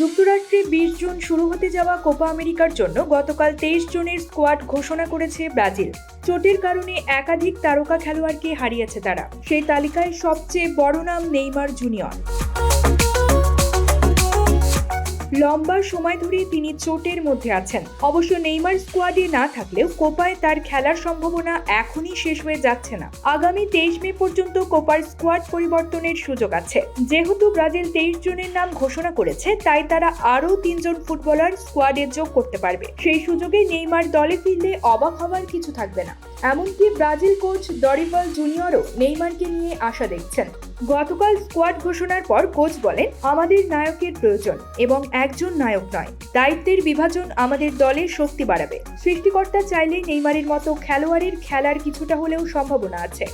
যুক্তরাষ্ট্রে বিশ জুন শুরু হতে যাওয়া কোপা আমেরিকার জন্য গতকাল তেইশ জুনের স্কোয়াড ঘোষণা করেছে ব্রাজিল। চোটের কারণে একাধিক তারকা খেলোয়াড়কে হারিয়েছে তারা। সেই তালিকায় সবচেয়ে বড় নাম নেইমার জুনিয়র। লম্বা সময় ধরে তিনি চোটের মধ্যে আছেন। অবশ্য নেইমার স্কোয়াডে না থাকলেও কোপায় তার খেলার সম্ভাবনা এখনই শেষ হয়ে যাচ্ছে না। আগামী তেইশ মে পর্যন্ত কোপার স্কোয়াড পরিবর্তনের সুযোগ আছে। যেহেতু ব্রাজিল তেইশ জনের নাম ঘোষণা করেছে, তাই তারা আরও তিনজন ফুটবলার স্কোয়াডে যোগ করতে পারবে। সেই সুযোগে নেইমার দলে ফিরলে অবাক হওয়ার কিছু থাকবে না। এমনকি ব্রাজিল কোচ ডরিভাল জুনিয়রও নেইমারকে নিয়ে আশা দেখছেন। গতকাল স্কোয়াড ঘোষণার পর কোচ বলেন, আমাদের নায়কের প্রয়োজন এবং একজন নায়ক নয়। দায়িত্বের বিভাজন আমাদের দলের শক্তি বাড়াবে। সৃষ্টিকর্তা চাইলে নেইমারের মতো খেলোয়াড়ের খেলার কিছুটা হলেও সম্ভাবনা আছে।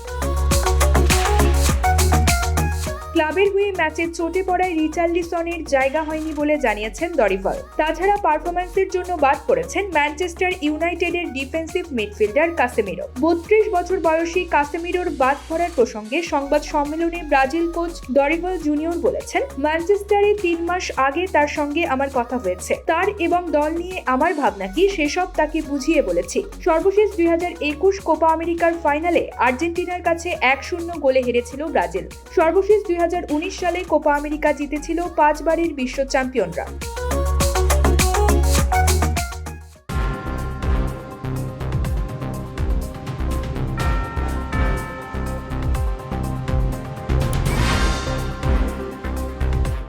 ক্লাবের হয়ে ম্যাচে চোটে পড়ায় রিচার্লিসনের জায়গা হয়নি বলে জানিয়েছেন দরিফল তাছাড়া পারফরম্যান্সের জন্য বাদ পড়েছেন ম্যানচেস্টার ইউনাইটেডের ডিফেন্সিভ মিডফিল্ডার কাসেমিরো। বত্রিশ বছর বয়সী কাসেমিরোর বাদ পড়ার প্রসঙ্গে সংবাদ সম্মেলনে ব্রাজিল কোচ দরিভল জুনিয়র বলেছেন, ম্যানচেস্টারে তিন মাস আগে তার সঙ্গে আমার কথা হয়েছে। তার এবং দল নিয়ে আমার ভাবনা কি সেসব তাকে বুঝিয়ে বলেছি। সর্বশেষ দুই হাজার একুশ কোপা আমেরিকার ফাইনালে আর্জেন্টিনার কাছে এক শূন্য গোলে হেরেছিল ব্রাজিল। সর্বশেষ দুই হাজার উনিশ সালে কোপা আমেরিকা জিতেছিল পাঁচবারের বিশ্ব চ্যাম্পিয়নরা।